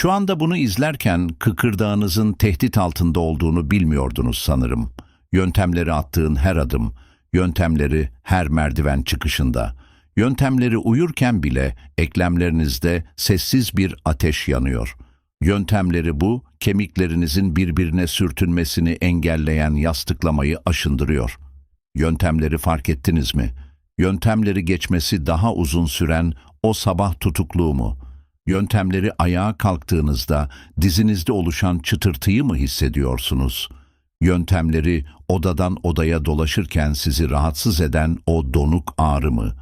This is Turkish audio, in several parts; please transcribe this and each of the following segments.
Şu anda bunu izlerken kıkırdağınızın tehdit altında olduğunu bilmiyordunuz sanırım. Yöntemleri attığın her adım, yöntemleri her merdiven çıkışında, yöntemleri uyurken bile eklemlerinizde sessiz bir ateş yanıyor. Yöntemleri bu, kemiklerinizin birbirine sürtünmesini engelleyen yastıklamayı aşındırıyor. Yöntemleri fark ettiniz mi? Yöntemleri geçmesi daha uzun süren o sabah tutukluğu mu? Yöntemleri ayağa kalktığınızda dizinizde oluşan çıtırtıyı mı hissediyorsunuz? Yöntemleri odadan odaya dolaşırken sizi rahatsız eden o donuk ağrı mı?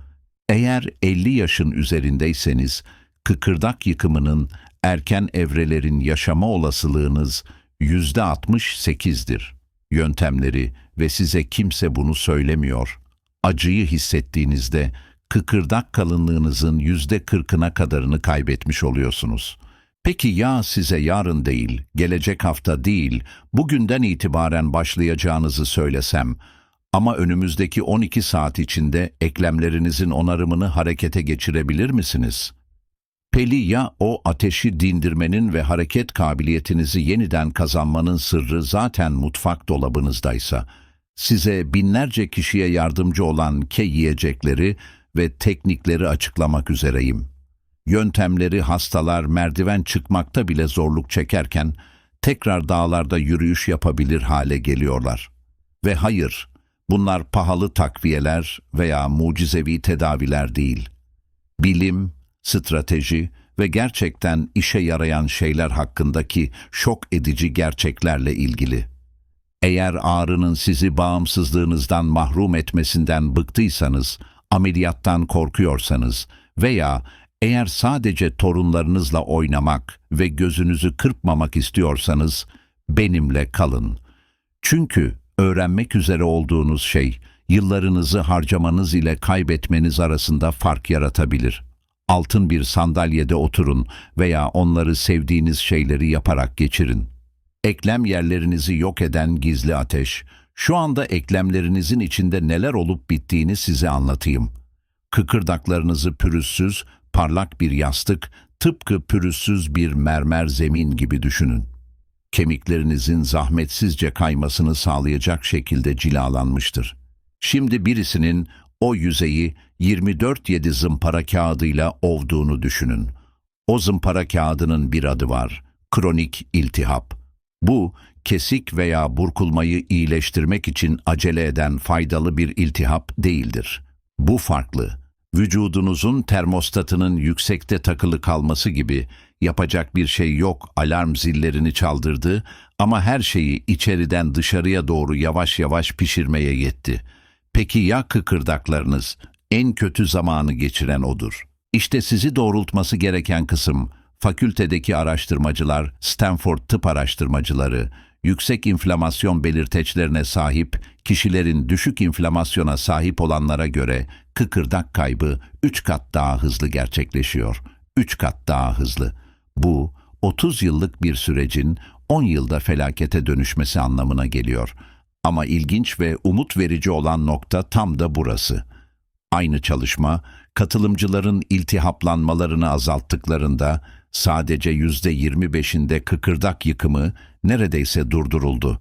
Eğer 50 yaşın üzerindeyseniz kıkırdak yıkımının erken evrelerin yaşama olasılığınız %68'dir. Yöntemleri ve size kimse bunu söylemiyor. Acıyı hissettiğinizde kıkırdak kalınlığınızın %40'ına kadarını kaybetmiş oluyorsunuz. Peki ya size yarın değil, gelecek hafta değil, bugünden itibaren başlayacağınızı söylesem ama önümüzdeki 12 saat içinde eklemlerinizin onarımını harekete geçirebilir misiniz? Peli ya o ateşi dindirmenin ve hareket kabiliyetinizi yeniden kazanmanın sırrı zaten mutfak dolabınızdaysa, size binlerce kişiye yardımcı olan ke yiyecekleri ve teknikleri açıklamak üzereyim. Yöntemleri hastalar merdiven çıkmakta bile zorluk çekerken tekrar dağlarda yürüyüş yapabilir hale geliyorlar. Ve hayır, bunlar pahalı takviyeler veya mucizevi tedaviler değil. Bilim, strateji ve gerçekten işe yarayan şeyler hakkındaki şok edici gerçeklerle ilgili. Eğer ağrının sizi bağımsızlığınızdan mahrum etmesinden bıktıysanız, ameliyattan korkuyorsanız veya eğer sadece torunlarınızla oynamak ve gözünüzü kırpmamak istiyorsanız benimle kalın. Çünkü öğrenmek üzere olduğunuz şey yıllarınızı harcamanız ile kaybetmeniz arasında fark yaratabilir. Altın bir sandalyede oturun veya onları sevdiğiniz şeyleri yaparak geçirin. Eklem yerlerinizi yok eden gizli ateş, şu anda eklemlerinizin içinde neler olup bittiğini size anlatayım. Kıkırdaklarınızı pürüzsüz, parlak bir yastık, tıpkı pürüzsüz bir mermer zemin gibi düşünün. Kemiklerinizin zahmetsizce kaymasını sağlayacak şekilde cilalanmıştır. Şimdi birisinin o yüzeyi 24-7 zımpara kağıdıyla ovduğunu düşünün. O zımpara kağıdının bir adı var, kronik iltihap. Bu, kesik veya burkulmayı iyileştirmek için acele eden faydalı bir iltihap değildir. Bu farklı. Vücudunuzun termostatının yüksekte takılı kalması gibi yapacak bir şey yok alarm zillerini çaldırdı ama her şeyi içeriden dışarıya doğru yavaş yavaş pişirmeye yetti. Peki ya kıkırdaklarınız? En kötü zamanı geçiren odur. İşte sizi doğrultması gereken kısım fakültedeki araştırmacılar, Stanford tıp araştırmacıları, yüksek inflamasyon belirteçlerine sahip kişilerin düşük inflamasyona sahip olanlara göre kıkırdak kaybı 3 kat daha hızlı gerçekleşiyor. 3 kat daha hızlı. Bu 30 yıllık bir sürecin 10 yılda felakete dönüşmesi anlamına geliyor. Ama ilginç ve umut verici olan nokta tam da burası. Aynı çalışma, katılımcıların iltihaplanmalarını azalttıklarında sadece yüzde 25'inde kıkırdak yıkımı neredeyse durduruldu.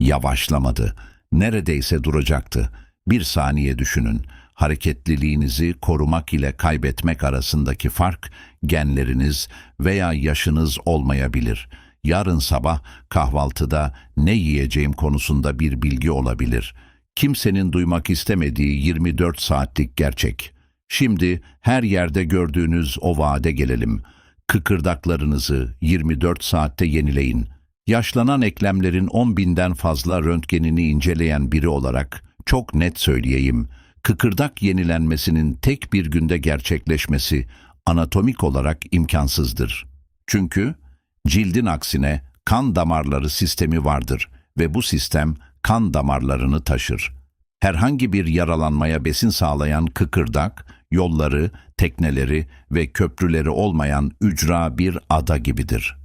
Yavaşlamadı, neredeyse duracaktı. Bir saniye düşünün, hareketliliğinizi korumak ile kaybetmek arasındaki fark genleriniz veya yaşınız olmayabilir. Yarın sabah kahvaltıda ne yiyeceğim konusunda bir bilgi olabilir. Kimsenin duymak istemediği 24 saatlik gerçek. Şimdi her yerde gördüğünüz o vaade gelelim. Kıkırdaklarınızı 24 saatte yenileyin. Yaşlanan eklemlerin 10 binden fazla röntgenini inceleyen biri olarak çok net söyleyeyim. Kıkırdak yenilenmesinin tek bir günde gerçekleşmesi anatomik olarak imkansızdır. Çünkü cildin aksine kan damarları sistemi vardır ve bu sistem kan damarlarını taşır. Herhangi bir yaralanmaya besin sağlayan kıkırdak, yolları, tekneleri ve köprüleri olmayan ücra bir ada gibidir.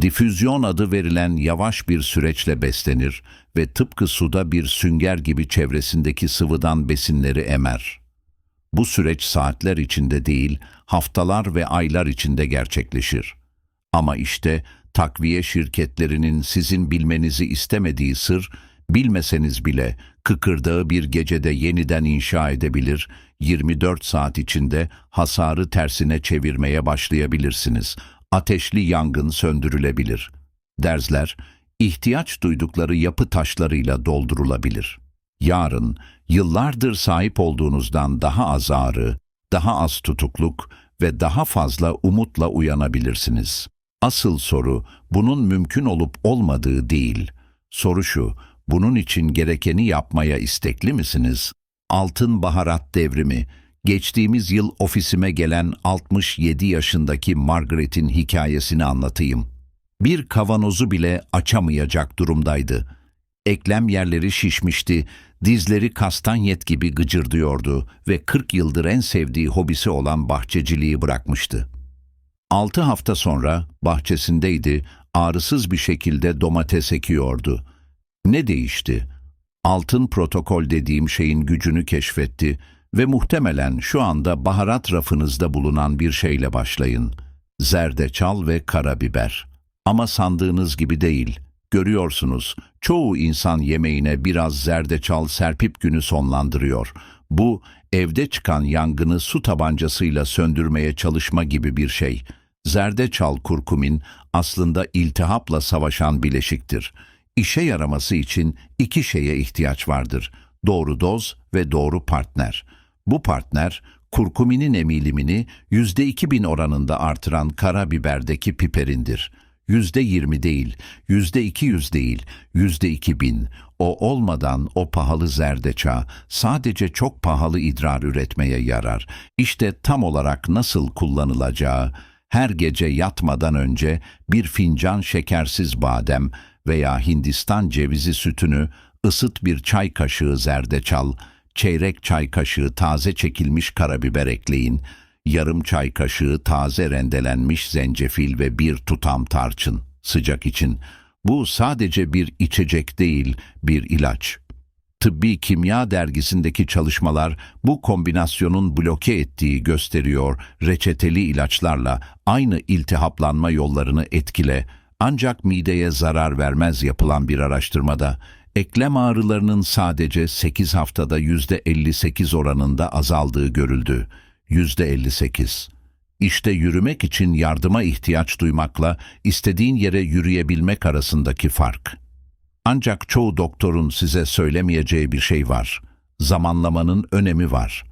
Difüzyon adı verilen yavaş bir süreçle beslenir ve tıpkı suda bir sünger gibi çevresindeki sıvıdan besinleri emer. Bu süreç saatler içinde değil, haftalar ve aylar içinde gerçekleşir. Ama işte takviye şirketlerinin sizin bilmenizi istemediği sır, bilmeseniz bile kıkırdağı bir gecede yeniden inşa edebilir, 24 saat içinde hasarı tersine çevirmeye başlayabilirsiniz. Ateşli yangın söndürülebilir. Derzler, ihtiyaç duydukları yapı taşlarıyla doldurulabilir. Yarın, yıllardır sahip olduğunuzdan daha az ağrı, daha az tutukluk ve daha fazla umutla uyanabilirsiniz. Asıl soru, bunun mümkün olup olmadığı değil. Soru şu, bunun için gerekeni yapmaya istekli misiniz? Altın baharat devrimi, geçtiğimiz yıl ofisime gelen 67 yaşındaki Margaret'in hikayesini anlatayım. Bir kavanozu bile açamayacak durumdaydı. Eklem yerleri şişmişti, dizleri kastanyet gibi gıcırdıyordu ve 40 yıldır en sevdiği hobisi olan bahçeciliği bırakmıştı. Altı hafta sonra bahçesindeydi, ağrısız bir şekilde domates ekiyordu. Ne değişti? Altın protokol dediğim şeyin gücünü keşfetti ve muhtemelen şu anda baharat rafınızda bulunan bir şeyle başlayın. Zerdeçal ve karabiber. Ama sandığınız gibi değil. Görüyorsunuz, çoğu insan yemeğine biraz zerdeçal serpip günü sonlandırıyor. Bu, evde çıkan yangını su tabancasıyla söndürmeye çalışma gibi bir şey. Zerdeçal kurkumin aslında iltihapla savaşan bileşiktir. İşe yaraması için iki şeye ihtiyaç vardır. Doğru doz ve doğru partner. Bu partner, kurkuminin emilimini yüzde iki bin oranında artıran karabiberdeki piperindir. Yüzde yirmi değil, yüzde iki yüz değil, yüzde iki bin. O olmadan o pahalı zerdeçal sadece çok pahalı idrar üretmeye yarar. İşte tam olarak nasıl kullanılacağı, her gece yatmadan önce bir fincan şekersiz badem veya Hindistan cevizi sütünü ısıt bir çay kaşığı zerdeçal, çeyrek çay kaşığı taze çekilmiş karabiber ekleyin, yarım çay kaşığı taze rendelenmiş zencefil ve bir tutam tarçın sıcak için. Bu sadece bir içecek değil, bir ilaç. Tıbbi Kimya dergisindeki çalışmalar bu kombinasyonun bloke ettiği gösteriyor. Reçeteli ilaçlarla aynı iltihaplanma yollarını etkile ancak mideye zarar vermez yapılan bir araştırmada eklem ağrılarının sadece 8 haftada %58 oranında azaldığı görüldü. %58. İşte yürümek için yardıma ihtiyaç duymakla istediğin yere yürüyebilmek arasındaki fark. Ancak çoğu doktorun size söylemeyeceği bir şey var. Zamanlamanın önemi var.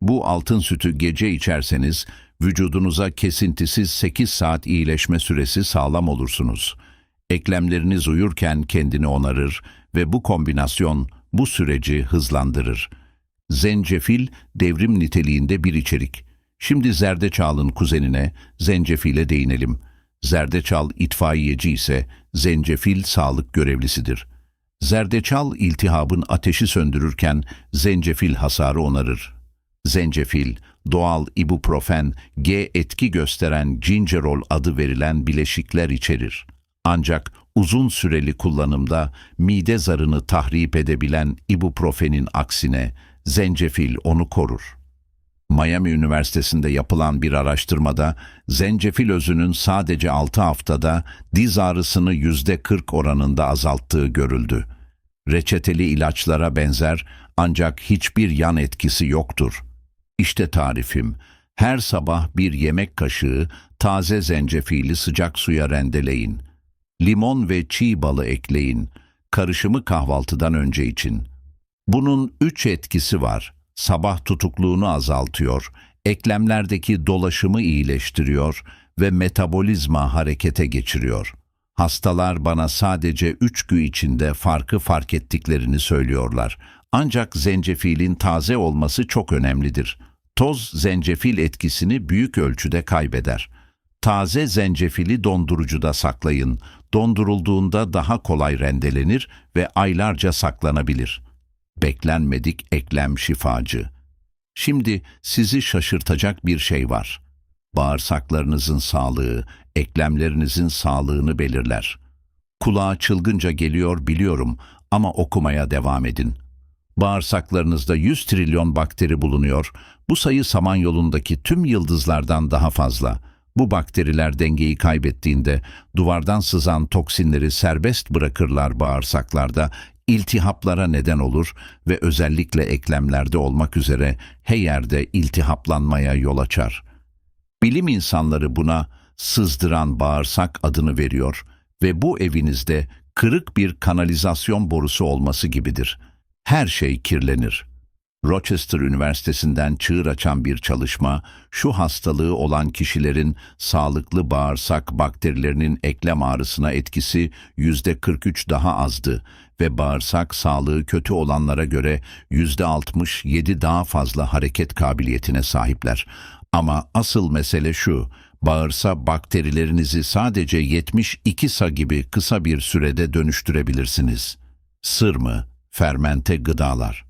Bu altın sütü gece içerseniz vücudunuza kesintisiz 8 saat iyileşme süresi sağlam olursunuz. Eklemleriniz uyurken kendini onarır ve bu kombinasyon bu süreci hızlandırır. Zencefil devrim niteliğinde bir içerik. Şimdi zerdeçalın kuzenine zencefile değinelim. Zerdeçal itfaiyeci ise zencefil sağlık görevlisidir. Zerdeçal iltihabın ateşi söndürürken zencefil hasarı onarır. Zencefil, doğal ibuprofen, G etki gösteren gingerol adı verilen bileşikler içerir. Ancak uzun süreli kullanımda mide zarını tahrip edebilen ibuprofenin aksine zencefil onu korur. Miami Üniversitesi'nde yapılan bir araştırmada zencefil özünün sadece 6 haftada diz ağrısını %40 oranında azalttığı görüldü. Reçeteli ilaçlara benzer ancak hiçbir yan etkisi yoktur. İşte tarifim. Her sabah bir yemek kaşığı taze zencefili sıcak suya rendeleyin. Limon ve çiğ balı ekleyin. Karışımı kahvaltıdan önce için. Bunun üç etkisi var. Sabah tutukluğunu azaltıyor, eklemlerdeki dolaşımı iyileştiriyor ve metabolizma harekete geçiriyor. Hastalar bana sadece üç gün içinde farkı fark ettiklerini söylüyorlar. Ancak zencefilin taze olması çok önemlidir. Toz zencefil etkisini büyük ölçüde kaybeder. Taze zencefili dondurucuda saklayın. Dondurulduğunda daha kolay rendelenir ve aylarca saklanabilir. Beklenmedik eklem şifacı. Şimdi sizi şaşırtacak bir şey var. Bağırsaklarınızın sağlığı, eklemlerinizin sağlığını belirler. Kulağa çılgınca geliyor biliyorum ama okumaya devam edin. Bağırsaklarınızda 100 trilyon bakteri bulunuyor. Bu sayı Samanyolu'ndaki tüm yıldızlardan daha fazla. Bu bakteriler dengeyi kaybettiğinde duvardan sızan toksinleri serbest bırakırlar bağırsaklarda, iltihaplara neden olur ve özellikle eklemlerde olmak üzere her yerde iltihaplanmaya yol açar. Bilim insanları buna sızdıran bağırsak adını veriyor ve bu evinizde kırık bir kanalizasyon borusu olması gibidir. Her şey kirlenir. Rochester Üniversitesi'nden çığır açan bir çalışma, şu hastalığı olan kişilerin sağlıklı bağırsak bakterilerinin eklem ağrısına etkisi %43 daha azdı ve bağırsak sağlığı kötü olanlara göre %67 daha fazla hareket kabiliyetine sahipler. Ama asıl mesele şu, bağırsa bakterilerinizi sadece 72 sa gibi kısa bir sürede dönüştürebilirsiniz. Sır mı? Fermente gıdalar.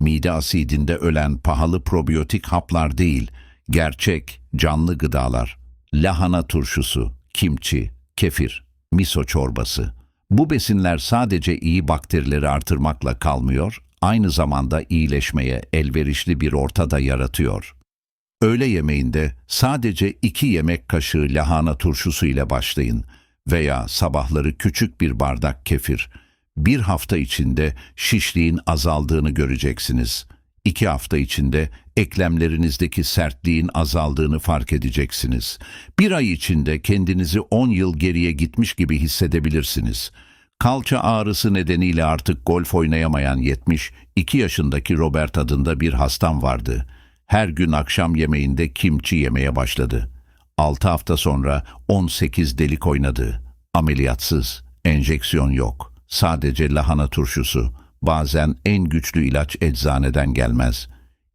Mide asidinde ölen pahalı probiyotik haplar değil, gerçek, canlı gıdalar. Lahana turşusu, kimçi, kefir, miso çorbası. Bu besinler sadece iyi bakterileri artırmakla kalmıyor, aynı zamanda iyileşmeye elverişli bir ortada yaratıyor. Öğle yemeğinde sadece iki yemek kaşığı lahana turşusu ile başlayın veya sabahları küçük bir bardak kefir. Bir hafta içinde şişliğin azaldığını göreceksiniz. İki hafta içinde eklemlerinizdeki sertliğin azaldığını fark edeceksiniz. Bir ay içinde kendinizi 10 yıl geriye gitmiş gibi hissedebilirsiniz. Kalça ağrısı nedeniyle artık golf oynayamayan 72 yaşındaki Robert adında bir hastam vardı. Her gün akşam yemeğinde kimçi yemeye başladı. 6 hafta sonra 18 delik oynadı. Ameliyatsız, enjeksiyon yok. Sadece lahana turşusu. Bazen en güçlü ilaç eczaneden gelmez.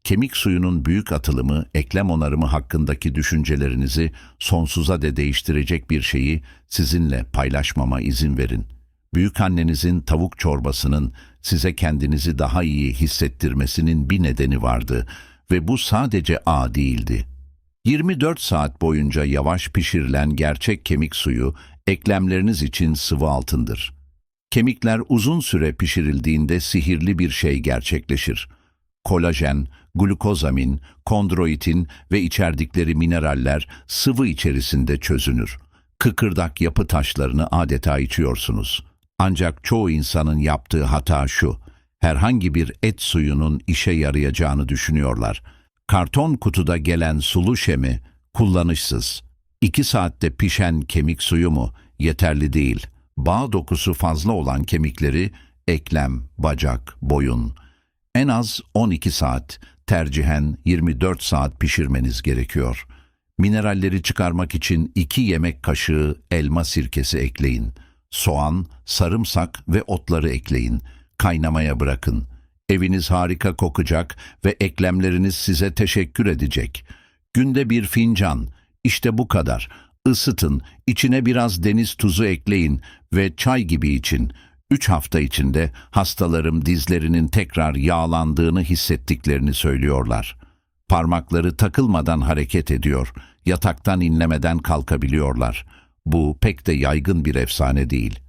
Kemik suyunun büyük atılımı, eklem onarımı hakkındaki düşüncelerinizi sonsuza de değiştirecek bir şeyi sizinle paylaşmama izin verin. Büyükannenizin tavuk çorbasının size kendinizi daha iyi hissettirmesinin bir nedeni vardı ve bu sadece A değildi. 24 saat boyunca yavaş pişirilen gerçek kemik suyu eklemleriniz için sıvı altındır. Kemikler uzun süre pişirildiğinde sihirli bir şey gerçekleşir. Kolajen, glukozamin, kondroitin ve içerdikleri mineraller sıvı içerisinde çözünür. Kıkırdak yapı taşlarını adeta içiyorsunuz. Ancak çoğu insanın yaptığı hata şu, herhangi bir et suyunun işe yarayacağını düşünüyorlar. Karton kutuda gelen sulu şemi kullanışsız. İki saatte pişen kemik suyu mu yeterli değil. Bağ dokusu fazla olan kemikleri eklem, bacak, boyun. En az 12 saat, tercihen 24 saat pişirmeniz gerekiyor. Mineralleri çıkarmak için 2 yemek kaşığı elma sirkesi ekleyin. Soğan, sarımsak ve otları ekleyin. Kaynamaya bırakın. Eviniz harika kokacak ve eklemleriniz size teşekkür edecek. Günde bir fincan, işte bu kadar. Isıtın, içine biraz deniz tuzu ekleyin ve çay gibi için. Üç hafta içinde hastalarım dizlerinin tekrar yağlandığını hissettiklerini söylüyorlar. Parmakları takılmadan hareket ediyor, yataktan inlemeden kalkabiliyorlar. Bu pek de yaygın bir efsane değil.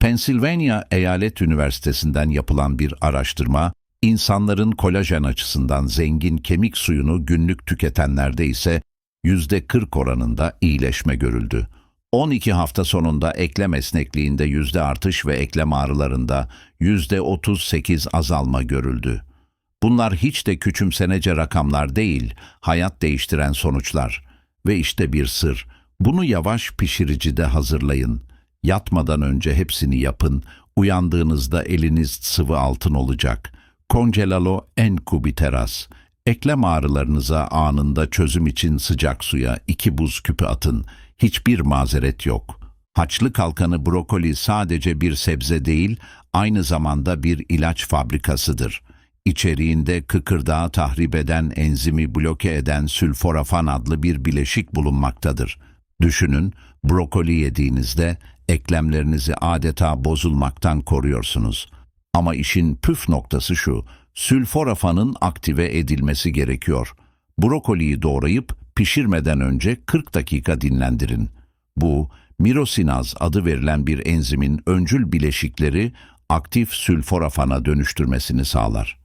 Pennsylvania Eyalet Üniversitesi'nden yapılan bir araştırma, insanların kolajen açısından zengin kemik suyunu günlük tüketenlerde ise %40 oranında iyileşme görüldü. 12 hafta sonunda eklem esnekliğinde yüzde artış ve eklem ağrılarında yüzde 38 azalma görüldü. Bunlar hiç de küçümsenece rakamlar değil, hayat değiştiren sonuçlar. Ve işte bir sır, bunu yavaş pişiricide hazırlayın. Yatmadan önce hepsini yapın, uyandığınızda eliniz sıvı altın olacak. Congelalo en kubiteras. Eklem ağrılarınıza anında çözüm için sıcak suya iki buz küpü atın. Hiçbir mazeret yok. Haçlı kalkanı brokoli sadece bir sebze değil, aynı zamanda bir ilaç fabrikasıdır. İçeriğinde kıkırdağı tahrip eden enzimi bloke eden sülforafan adlı bir bileşik bulunmaktadır. Düşünün, brokoli yediğinizde eklemlerinizi adeta bozulmaktan koruyorsunuz. Ama işin püf noktası şu, sülforafanın aktive edilmesi gerekiyor. Brokoliyi doğrayıp pişirmeden önce 40 dakika dinlendirin. Bu, mirosinaz adı verilen bir enzimin öncül bileşikleri aktif sülforafana dönüştürmesini sağlar.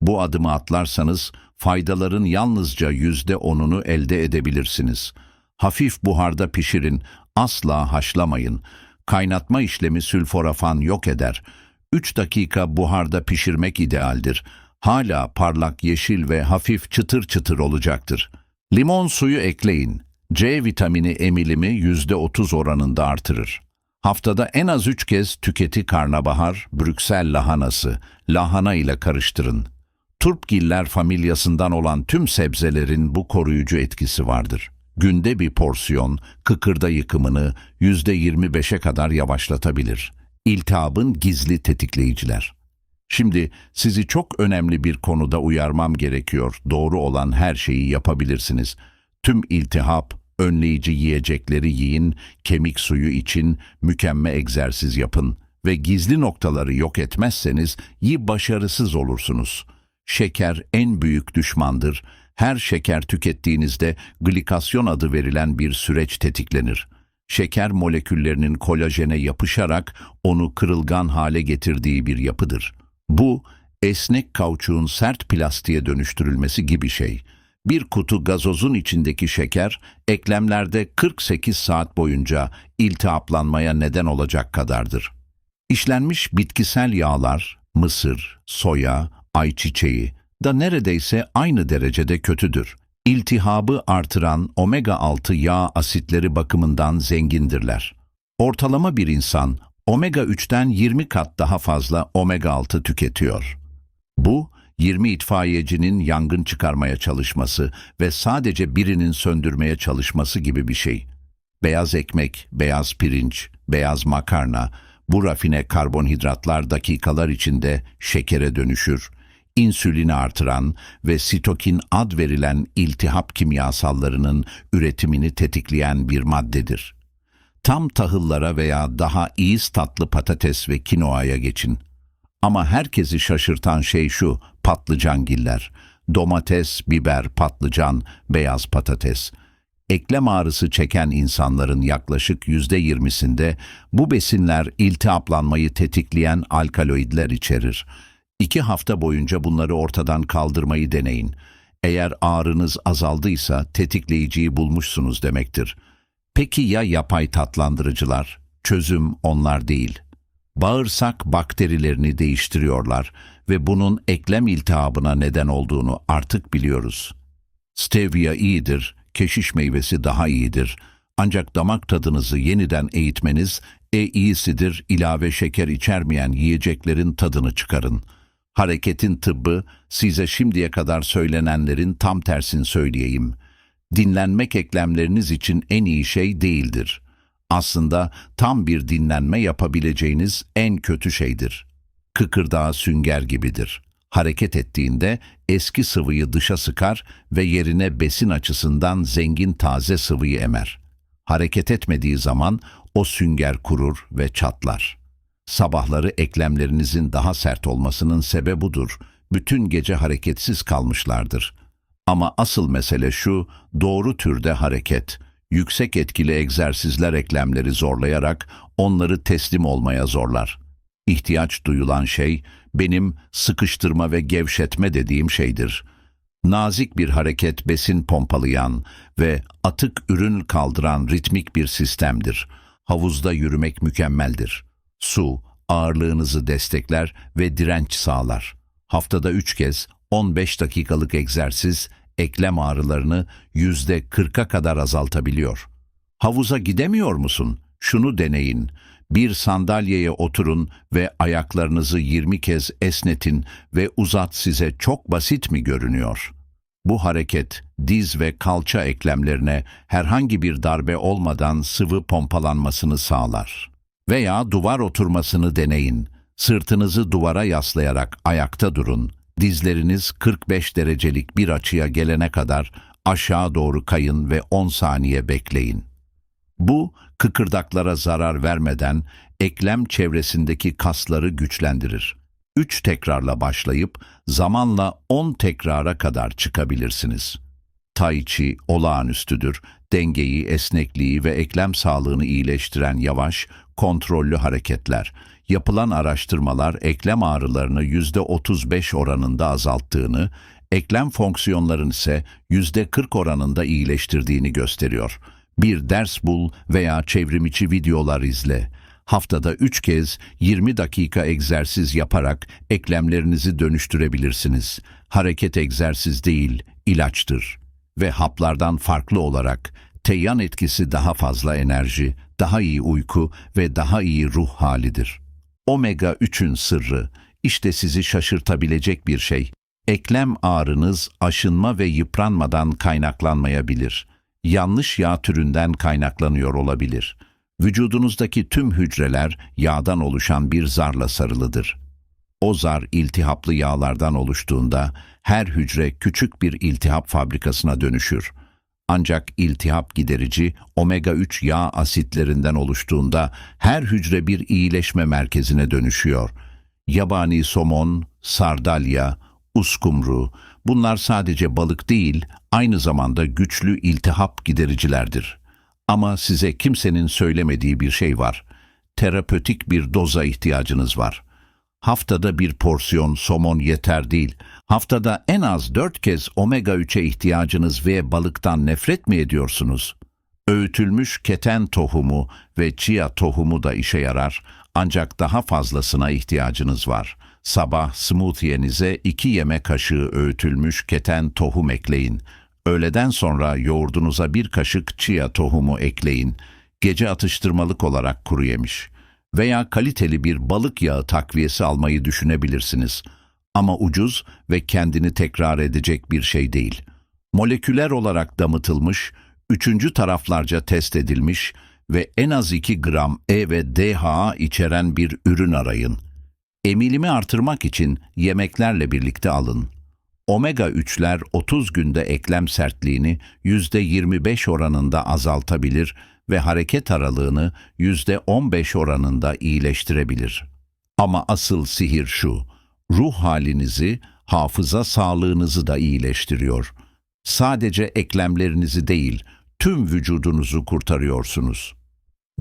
Bu adımı atlarsanız faydaların yalnızca yüzde onunu elde edebilirsiniz. Hafif buharda pişirin, asla haşlamayın. Kaynatma işlemi sülforafan yok eder. 3 dakika buharda pişirmek idealdir. Hala parlak yeşil ve hafif çıtır çıtır olacaktır. Limon suyu ekleyin. C vitamini emilimi %30 oranında artırır. Haftada en az 3 kez tüketi karnabahar, Brüksel lahanası, lahana ile karıştırın. Turpgiller familyasından olan tüm sebzelerin bu koruyucu etkisi vardır. Günde bir porsiyon kıkırda yıkımını %25'e kadar yavaşlatabilir. İltihabın gizli tetikleyiciler. Şimdi sizi çok önemli bir konuda uyarmam gerekiyor. Doğru olan her şeyi yapabilirsiniz. Tüm iltihap, önleyici yiyecekleri yiyin, kemik suyu için mükemmel egzersiz yapın ve gizli noktaları yok etmezseniz iyi başarısız olursunuz. Şeker en büyük düşmandır. Her şeker tükettiğinizde glikasyon adı verilen bir süreç tetiklenir. Şeker moleküllerinin kolajene yapışarak onu kırılgan hale getirdiği bir yapıdır. Bu, esnek kauçuğun sert plastiğe dönüştürülmesi gibi şey. Bir kutu gazozun içindeki şeker, eklemlerde 48 saat boyunca iltihaplanmaya neden olacak kadardır. İşlenmiş bitkisel yağlar, mısır, soya, ayçiçeği da neredeyse aynı derecede kötüdür. İltihabı artıran omega-6 yağ asitleri bakımından zengindirler. Ortalama bir insan omega-3'ten 20 kat daha fazla omega-6 tüketiyor. Bu, 20 itfaiyecinin yangın çıkarmaya çalışması ve sadece birinin söndürmeye çalışması gibi bir şey. Beyaz ekmek, beyaz pirinç, beyaz makarna, bu rafine karbonhidratlar dakikalar içinde şekere dönüşür. İnsülini artıran ve sitokin ad verilen iltihap kimyasallarının üretimini tetikleyen bir maddedir. Tam tahıllara veya daha iyi tatlı patates ve kinoaya geçin. Ama herkesi şaşırtan şey şu, patlıcangiller. Domates, biber, patlıcan, beyaz patates. Eklem ağrısı çeken insanların yaklaşık yüzde yirmisinde bu besinler iltihaplanmayı tetikleyen alkaloidler içerir. İki hafta boyunca bunları ortadan kaldırmayı deneyin. Eğer ağrınız azaldıysa tetikleyiciyi bulmuşsunuz demektir. Peki ya yapay tatlandırıcılar? Çözüm onlar değil. Bağırsak bakterilerini değiştiriyorlar ve bunun eklem iltihabına neden olduğunu artık biliyoruz. Stevia iyidir, keşiş meyvesi daha iyidir. Ancak damak tadınızı yeniden eğitmeniz e iyisidir ilave şeker içermeyen yiyeceklerin tadını çıkarın. Hareketin tıbbı size şimdiye kadar söylenenlerin tam tersini söyleyeyim. Dinlenmek eklemleriniz için en iyi şey değildir. Aslında tam bir dinlenme yapabileceğiniz en kötü şeydir. Kıkırdağı sünger gibidir. Hareket ettiğinde eski sıvıyı dışa sıkar ve yerine besin açısından zengin taze sıvıyı emer. Hareket etmediği zaman o sünger kurur ve çatlar. Sabahları eklemlerinizin daha sert olmasının sebebi budur. Bütün gece hareketsiz kalmışlardır. Ama asıl mesele şu, doğru türde hareket. Yüksek etkili egzersizler eklemleri zorlayarak onları teslim olmaya zorlar. İhtiyaç duyulan şey, benim sıkıştırma ve gevşetme dediğim şeydir. Nazik bir hareket besin pompalayan ve atık ürün kaldıran ritmik bir sistemdir. Havuzda yürümek mükemmeldir. Su, ağırlığınızı destekler ve direnç sağlar. Haftada 3 kez 15 dakikalık egzersiz eklem ağrılarını yüzde 40'a kadar azaltabiliyor. Havuza gidemiyor musun? Şunu deneyin. Bir sandalyeye oturun ve ayaklarınızı 20 kez esnetin ve uzat size çok basit mi görünüyor? Bu hareket diz ve kalça eklemlerine herhangi bir darbe olmadan sıvı pompalanmasını sağlar. Veya duvar oturmasını deneyin. Sırtınızı duvara yaslayarak ayakta durun. Dizleriniz 45 derecelik bir açıya gelene kadar aşağı doğru kayın ve 10 saniye bekleyin. Bu, kıkırdaklara zarar vermeden eklem çevresindeki kasları güçlendirir. 3 tekrarla başlayıp zamanla 10 tekrara kadar çıkabilirsiniz. Tai Chi olağanüstüdür. Dengeyi, esnekliği ve eklem sağlığını iyileştiren yavaş, kontrollü hareketler. Yapılan araştırmalar eklem ağrılarını %35 oranında azalttığını, eklem fonksiyonlarını ise %40 oranında iyileştirdiğini gösteriyor. Bir ders bul veya çevrimiçi videolar izle. Haftada 3 kez 20 dakika egzersiz yaparak eklemlerinizi dönüştürebilirsiniz. Hareket egzersiz değil, ilaçtır. Ve haplardan farklı olarak teyyan etkisi daha fazla enerji, daha iyi uyku ve daha iyi ruh halidir. Omega 3'ün sırrı, işte sizi şaşırtabilecek bir şey. Eklem ağrınız aşınma ve yıpranmadan kaynaklanmayabilir. Yanlış yağ türünden kaynaklanıyor olabilir. Vücudunuzdaki tüm hücreler yağdan oluşan bir zarla sarılıdır. O zar iltihaplı yağlardan oluştuğunda her hücre küçük bir iltihap fabrikasına dönüşür. Ancak iltihap giderici omega-3 yağ asitlerinden oluştuğunda her hücre bir iyileşme merkezine dönüşüyor. Yabani somon, sardalya, uskumru bunlar sadece balık değil, aynı zamanda güçlü iltihap gidericilerdir. Ama size kimsenin söylemediği bir şey var. Terapötik bir doza ihtiyacınız var. Haftada bir porsiyon somon yeter değil. Haftada en az dört kez omega 3'e ihtiyacınız ve balıktan nefret mi ediyorsunuz? Öğütülmüş keten tohumu ve chia tohumu da işe yarar ancak daha fazlasına ihtiyacınız var. Sabah smoothie'nize iki yemek kaşığı öğütülmüş keten tohum ekleyin. Öğleden sonra yoğurdunuza bir kaşık chia tohumu ekleyin. Gece atıştırmalık olarak kuru yemiş. Veya kaliteli bir balık yağı takviyesi almayı düşünebilirsiniz. Ama ucuz ve kendini tekrar edecek bir şey değil. Moleküler olarak damıtılmış, üçüncü taraflarca test edilmiş ve en az 2 gram E ve DHA içeren bir ürün arayın. Emilimi artırmak için yemeklerle birlikte alın. Omega 3'ler 30 günde eklem sertliğini %25 oranında azaltabilir ve hareket aralığını %15 oranında iyileştirebilir. Ama asıl sihir şu, ruh halinizi, hafıza sağlığınızı da iyileştiriyor. Sadece eklemlerinizi değil, tüm vücudunuzu kurtarıyorsunuz.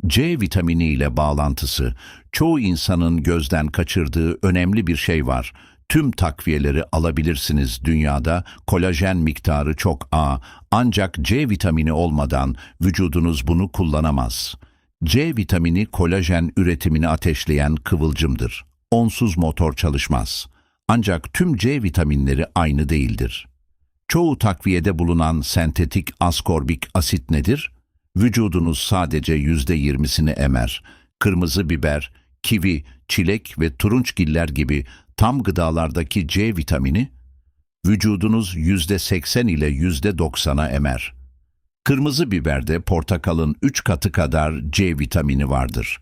C vitamini ile bağlantısı, çoğu insanın gözden kaçırdığı önemli bir şey var. Tüm takviyeleri alabilirsiniz dünyada, kolajen miktarı çok A, ancak C vitamini olmadan vücudunuz bunu kullanamaz. C vitamini kolajen üretimini ateşleyen kıvılcımdır. Onsuz motor çalışmaz. Ancak tüm C vitaminleri aynı değildir. Çoğu takviyede bulunan sentetik askorbik asit nedir? Vücudunuz sadece yüzde yirmisini emer. Kırmızı biber, kivi, çilek ve turunçgiller gibi tam gıdalardaki C vitamini, vücudunuz yüzde seksen ile yüzde doksana emer. Kırmızı biberde portakalın üç katı kadar C vitamini vardır.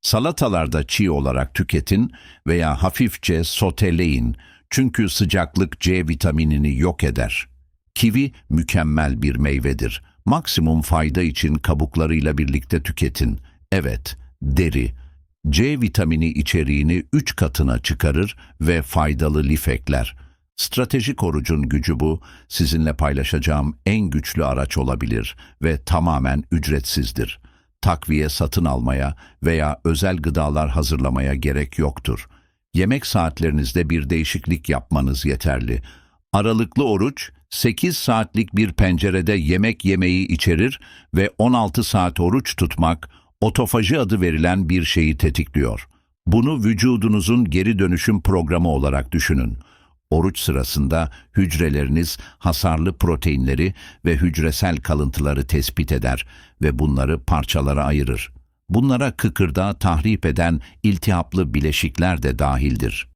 Salatalarda çiğ olarak tüketin veya hafifçe soteleyin çünkü sıcaklık C vitaminini yok eder. Kivi mükemmel bir meyvedir. Maksimum fayda için kabuklarıyla birlikte tüketin. Evet, deri. C vitamini içeriğini 3 katına çıkarır ve faydalı lif ekler. Stratejik orucun gücü bu, sizinle paylaşacağım en güçlü araç olabilir ve tamamen ücretsizdir. Takviye satın almaya veya özel gıdalar hazırlamaya gerek yoktur. Yemek saatlerinizde bir değişiklik yapmanız yeterli. Aralıklı oruç 8 saatlik bir pencerede yemek yemeyi içerir ve 16 saat oruç tutmak otofaji adı verilen bir şeyi tetikliyor. Bunu vücudunuzun geri dönüşüm programı olarak düşünün. Oruç sırasında hücreleriniz hasarlı proteinleri ve hücresel kalıntıları tespit eder ve bunları parçalara ayırır. Bunlara kıkırdağı tahrip eden iltihaplı bileşikler de dahildir.